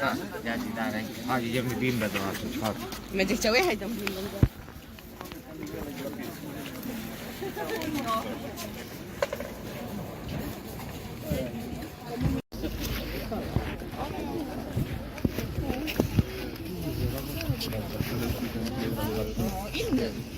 Tak, ja ci dalej. Chodź, idziemy bimbę zobaczyć, chodź. Będzie chciał jechać tam. Raz,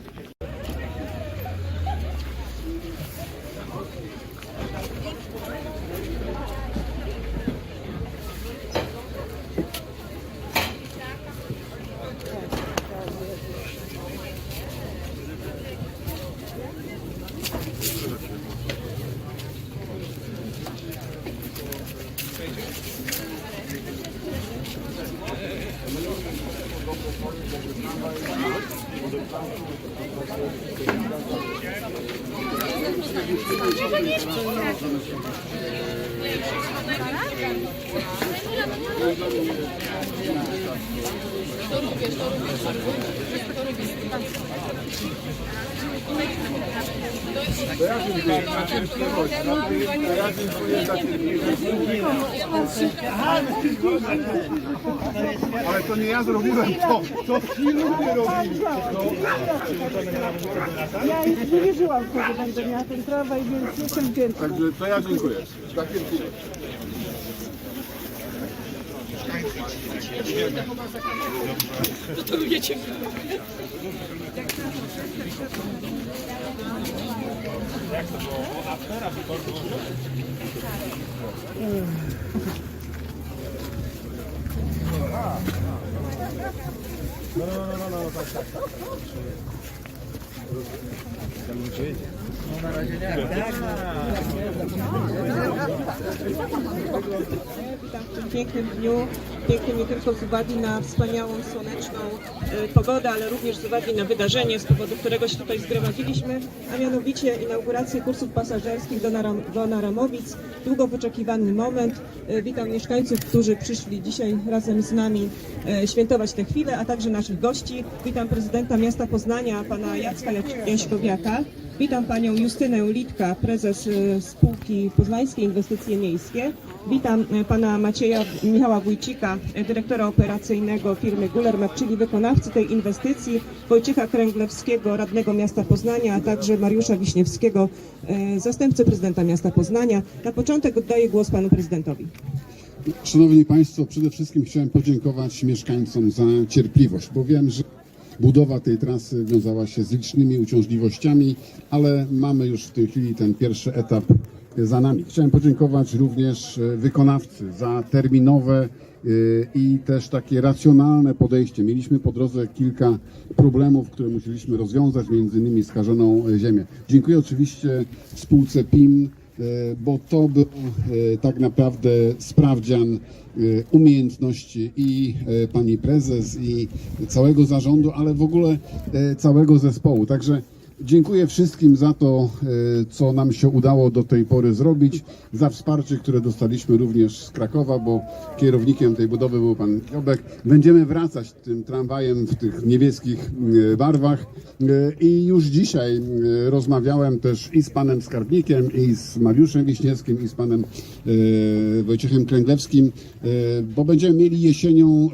Thank you. Ale to nie ja zrobiłem to, to ci ludzie robili. Ja już nie wierzyłam w to, że będę miała ten tramwaj, więc jestem wdzięczna. Także to ja dziękuję. Tak w tym pięknym dniu, pięknym nie tylko z uwagi na wspaniałą, słoneczną e, pogodę, ale również z uwagi na wydarzenie, z powodu którego się tutaj zgromadziliśmy, a mianowicie inaugurację kursów pasażerskich do, Naram, do Naramowic. Długo wyczekiwany moment. E, Witam mieszkańców, którzy przyszli dzisiaj razem z nami e, świętować tę chwilę, a także naszych gości. Witam prezydenta miasta Poznania, pana Jacka Jaś- Jaśkowiaka. Witam panią Justynę Litka, prezes e, spółki Poznańskie Inwestycje Miejskie. Witam e, pana Macieja Michała Wójcika, e, dyrektora operacyjnego firmy Gulermet, czyli wykonawcy tej inwestycji, Wojciecha Kręglewskiego, radnego miasta Poznania, a także Mariusza Wiśniewskiego, zastępcy prezydenta miasta Poznania. Na początek oddaję głos panu prezydentowi. Szanowni Państwo, przede wszystkim chciałem podziękować mieszkańcom za cierpliwość, bo wiem, że budowa tej trasy wiązała się z licznymi uciążliwościami, ale mamy już w tej chwili ten pierwszy etap za nami. Chciałem podziękować również e, wykonawcy za terminowe e, i też takie racjonalne podejście. Mieliśmy po drodze kilka problemów, które musieliśmy rozwiązać, między innymi skażoną e, ziemię. Dziękuję oczywiście spółce PIM, bo to był e, tak naprawdę sprawdzian e, umiejętności i e, pani prezes, i całego zarządu, ale w ogóle e, całego zespołu. Także dziękuję wszystkim za to, e, co nam się udało do tej pory zrobić, za wsparcie, które dostaliśmy również z Krakowa, bo kierownikiem tej budowy był pan Jobek. Będziemy wracać tym tramwajem w tych niebieskich e, barwach e, i już dzisiaj rozmawiałem też i z panem skarbnikiem, i z Mariuszem Wiśniewskim, i z panem Wojciechem Kręglewskim, bo będziemy mieli jesienią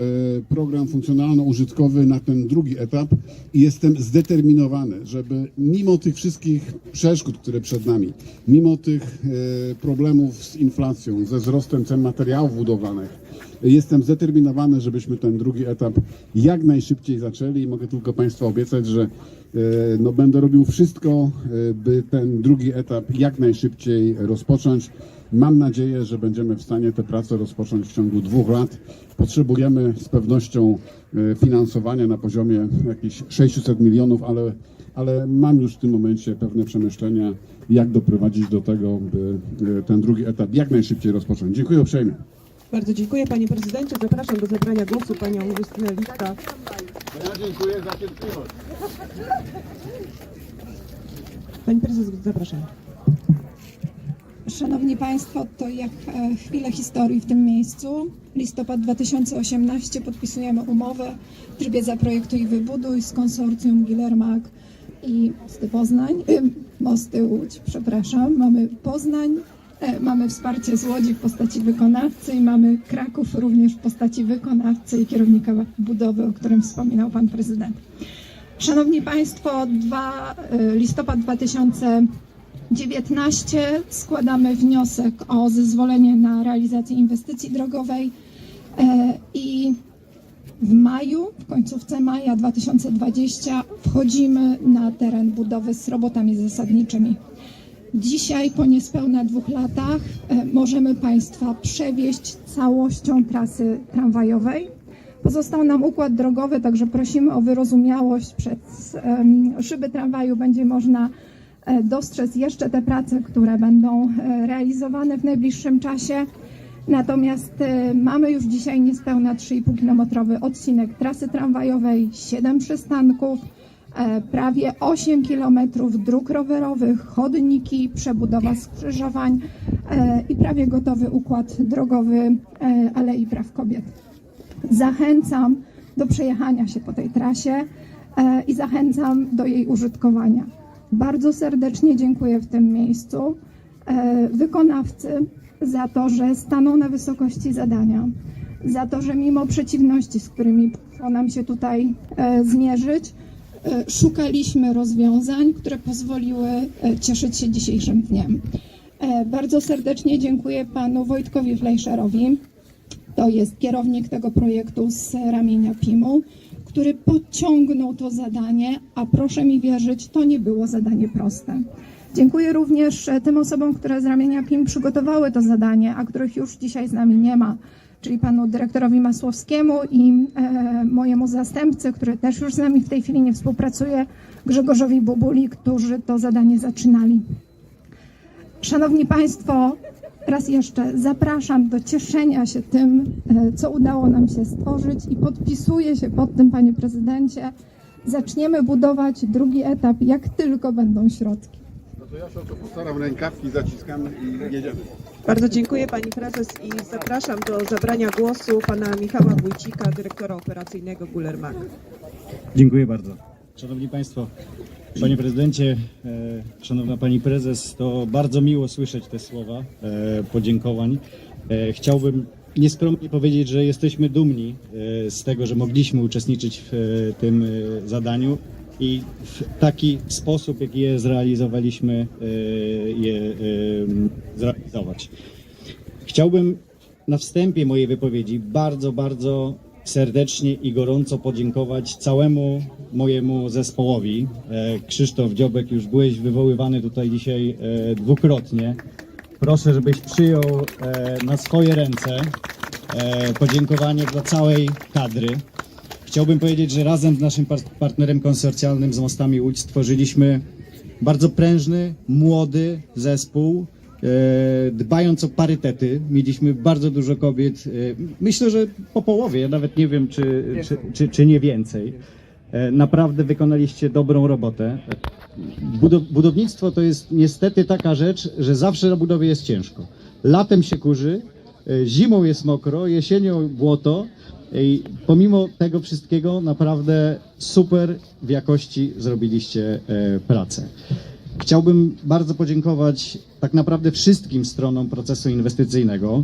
program funkcjonalno-użytkowy na ten drugi etap i jestem zdeterminowany, żeby mimo tych wszystkich przeszkód, które przed nami, mimo tych e, problemów z inflacją, ze wzrostem cen materiałów budowlanych, Jestem zdeterminowany, żebyśmy ten drugi etap jak najszybciej zaczęli i mogę tylko Państwu obiecać, że no, będę robił wszystko, e, by ten drugi etap jak najszybciej rozpocząć. Mam nadzieję, że będziemy w stanie tę pracę rozpocząć w ciągu dwóch lat. Potrzebujemy z pewnością e, finansowania na poziomie jakichś 600 milionów, ale, ale mam już w tym momencie pewne przemyślenia, jak doprowadzić do tego, by e, ten drugi etap jak najszybciej rozpocząć. Dziękuję uprzejmie. Bardzo dziękuję panie prezydencie. Zapraszam do zabrania głosu panią Justynę Litka. Ja dziękuję za cierpliwość. Pani prezes, zapraszam. Szanowni Państwo, to jak e, chwilę historii w tym miejscu. Listopad 2018 podpisujemy umowę w trybie Zaprojektuj i Wybuduj z konsorcjum Gilermag i Mosty Poznań, Mosty Łódź, przepraszam. Mamy Poznań, e, mamy wsparcie z Łodzi w postaci wykonawcy i mamy Kraków również w postaci wykonawcy i kierownika budowy, o którym wspominał Pan Prezydent. Szanowni Państwo, 2, listopad 2019 składamy wniosek o zezwolenie na realizację inwestycji drogowej e, i w maju, w końcówce maja 2020 wchodzimy na teren budowy z robotami zasadniczymi. Dzisiaj, po niespełna dwóch latach, e, możemy Państwa przewieźć całością trasy tramwajowej. Pozostał nam układ drogowy, także prosimy o wyrozumiałość. Przez szyby tramwaju będzie można e, dostrzec jeszcze te prace, które będą e, realizowane w najbliższym czasie. Natomiast e, mamy już dzisiaj niespełna 3,5-kilometrowy odcinek trasy tramwajowej, 7 przystanków, e, prawie 8 kilometrów dróg rowerowych, chodniki, przebudowa skrzyżowań e, i prawie gotowy układ drogowy Alei Praw Kobiet. Zachęcam do przejechania się po tej trasie i zachęcam do jej użytkowania. Bardzo serdecznie dziękuję w tym miejscu wykonawcy za to, że stanął na wysokości zadania, za to, że mimo przeciwności, z którymi przyszło nam się tutaj e, zmierzyć, e, szukaliśmy rozwiązań, które pozwoliły e, cieszyć się dzisiejszym dniem. Bardzo serdecznie dziękuję panu Wojtkowi Fleischerowi, to jest kierownik tego projektu z ramienia PIM-u, który podciągnął to zadanie, a proszę mi wierzyć, to nie było zadanie proste. Dziękuję również e, tym osobom, które z ramienia PIM przygotowały to zadanie, a których już dzisiaj z nami nie ma, czyli panu dyrektorowi Masłowskiemu i e, mojemu zastępcy, który też już z nami w tej chwili nie współpracuje, Grzegorzowi Bubuli, którzy to zadanie zaczynali. Szanowni Państwo, raz jeszcze zapraszam do cieszenia się tym, e, co udało nam się stworzyć i podpisuję się pod tym, Panie Prezydencie. Zaczniemy budować drugi etap, jak tylko będą środki. To ja się o to postaram, rękawki zaciskamy i jedziemy. Bardzo dziękuję pani prezes i zapraszam do zabrania głosu pana Michała Wójcika, dyrektora operacyjnego Gulermag. Dziękuję bardzo. Szanowni Państwo, Panie Prezydencie, e, Szanowna Pani Prezes, to bardzo miło słyszeć te słowa e, podziękowań. E, chciałbym nieskromnie powiedzieć, że jesteśmy dumni e, z tego, że mogliśmy uczestniczyć w e, tym e, zadaniu i w taki sposób, jaki je zrealizowaliśmy, e, je e, zrealizować. Chciałbym na wstępie mojej wypowiedzi bardzo, bardzo serdecznie i gorąco podziękować całemu mojemu zespołowi. E, Krzysztof Dziobek, już byłeś wywoływany tutaj dzisiaj dwukrotnie. Proszę, żebyś przyjął na swoje ręce podziękowanie dla całej kadry. Chciałbym powiedzieć, że razem z naszym par- partnerem konsorcjalnym z Mostami Łódź stworzyliśmy bardzo prężny, młody zespół, e, dbając o parytety. Mieliśmy bardzo dużo kobiet, e, myślę, że po połowie, ja nawet nie wiem, czy, czy, czy, czy nie więcej. E, Naprawdę wykonaliście dobrą robotę. Budow- budownictwo to jest niestety taka rzecz, że zawsze na budowie jest ciężko. Latem się kurzy, zimą jest mokro, jesienią błoto. I pomimo tego wszystkiego naprawdę super w jakości zrobiliście e, pracę. Chciałbym bardzo podziękować tak naprawdę wszystkim stronom procesu inwestycyjnego.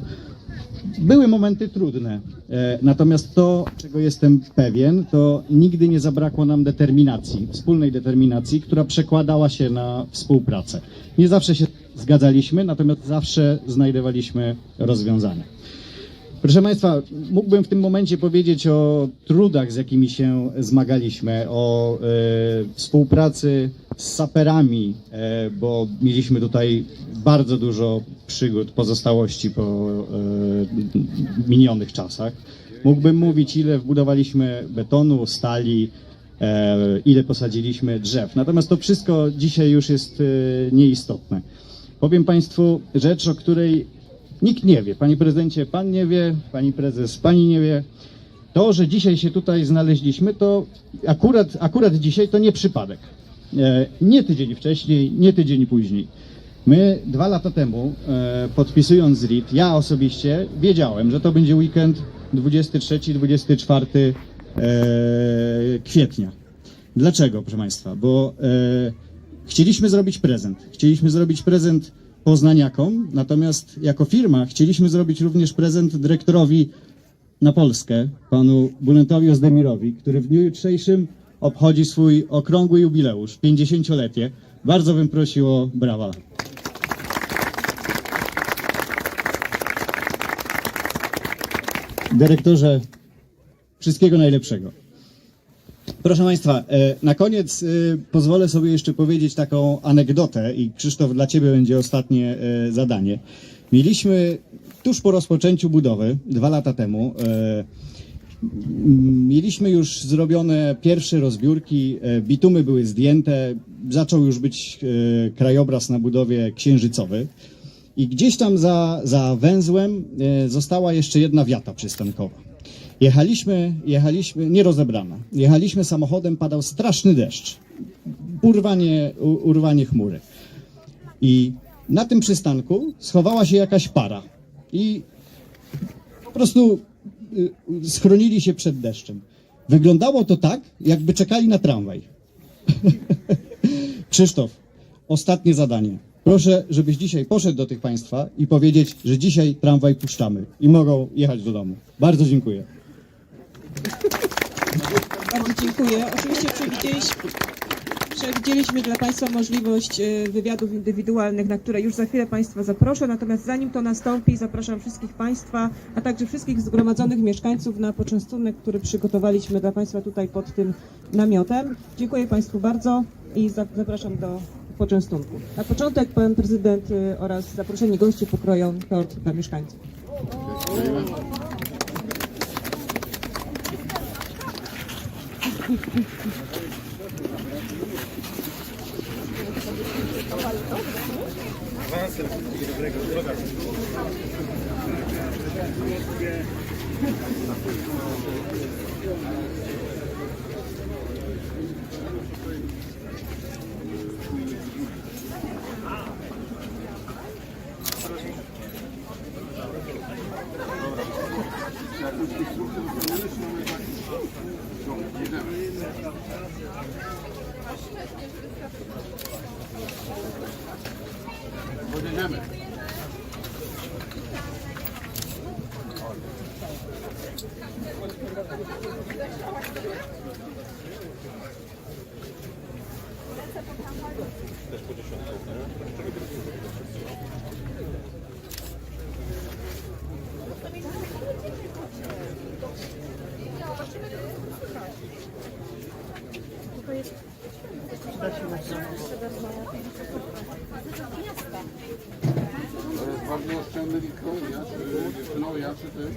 Były momenty trudne, e, natomiast to, czego jestem pewien, to nigdy nie zabrakło nam determinacji, wspólnej determinacji, która przekładała się na współpracę. Nie zawsze się zgadzaliśmy, natomiast zawsze znajdowaliśmy rozwiązania. Proszę Państwa, mógłbym w tym momencie powiedzieć o trudach, z jakimi się zmagaliśmy, o e, współpracy z saperami, e, bo mieliśmy tutaj bardzo dużo przygód, pozostałości po e, minionych czasach. Mógłbym mówić, ile wbudowaliśmy betonu, stali, e, ile posadziliśmy drzew. Natomiast to wszystko dzisiaj już jest e, nieistotne. Powiem Państwu rzecz, o której nikt nie wie. Panie prezydencie, pan nie wie, pani prezes, pani nie wie. To, że dzisiaj się tutaj znaleźliśmy, to akurat, akurat dzisiaj to nie przypadek. E, Nie tydzień wcześniej, nie tydzień później. My dwa lata temu, e, podpisując RIT, ja osobiście wiedziałem, że to będzie weekend 23-24 e, kwietnia. Dlaczego, proszę Państwa? Bo chcieliśmy zrobić prezent. Chcieliśmy zrobić prezent poznaniakom, natomiast jako firma chcieliśmy zrobić również prezent dyrektorowi na Polskę, panu Bulentowi Ozdemirowi, który w dniu jutrzejszym obchodzi swój okrągły jubileusz, 50-lecie. Bardzo bym prosił o brawa. Dyrektorze, wszystkiego najlepszego. Proszę Państwa, e, na koniec e, pozwolę sobie jeszcze powiedzieć taką anegdotę i Krzysztof, dla Ciebie będzie ostatnie e, zadanie. Mieliśmy tuż po rozpoczęciu budowy, dwa lata temu, mieliśmy już zrobione pierwsze rozbiórki, bitumy były zdjęte, zaczął już być krajobraz na budowie księżycowy. I gdzieś tam za, za węzłem została jeszcze jedna wiata przystankowa. Jechaliśmy, jechaliśmy, nie rozebrana. Jechaliśmy samochodem, padał straszny deszcz. Urwanie, urwanie chmury. I na tym przystanku schowała się jakaś para. I po prostu y, schronili się przed deszczem. Wyglądało to tak, jakby czekali na tramwaj. Krzysztof, ostatnie zadanie. Proszę, żebyś dzisiaj poszedł do tych państwa i powiedzieć, że dzisiaj tramwaj puszczamy i mogą jechać do domu. Bardzo dziękuję. Bardzo dziękuję. Oczywiście przewidzieliśmy, przewidzieliśmy dla Państwa możliwość e, wywiadów indywidualnych, na które już za chwilę Państwa zaproszę. Natomiast zanim to nastąpi, zapraszam wszystkich Państwa, a także wszystkich zgromadzonych mieszkańców na poczęstunek, który przygotowaliśmy dla Państwa tutaj pod tym namiotem. Dziękuję Państwu bardzo i za- zapraszam do poczęstunku. Na początek Pan Prezydent e, oraz zaproszeni goście pokroją tort dla mieszkańców. Awansem dobrego droga. Thank you. dynamic. To jest bardzo oszczędny wikronia, czy knoja, czy też?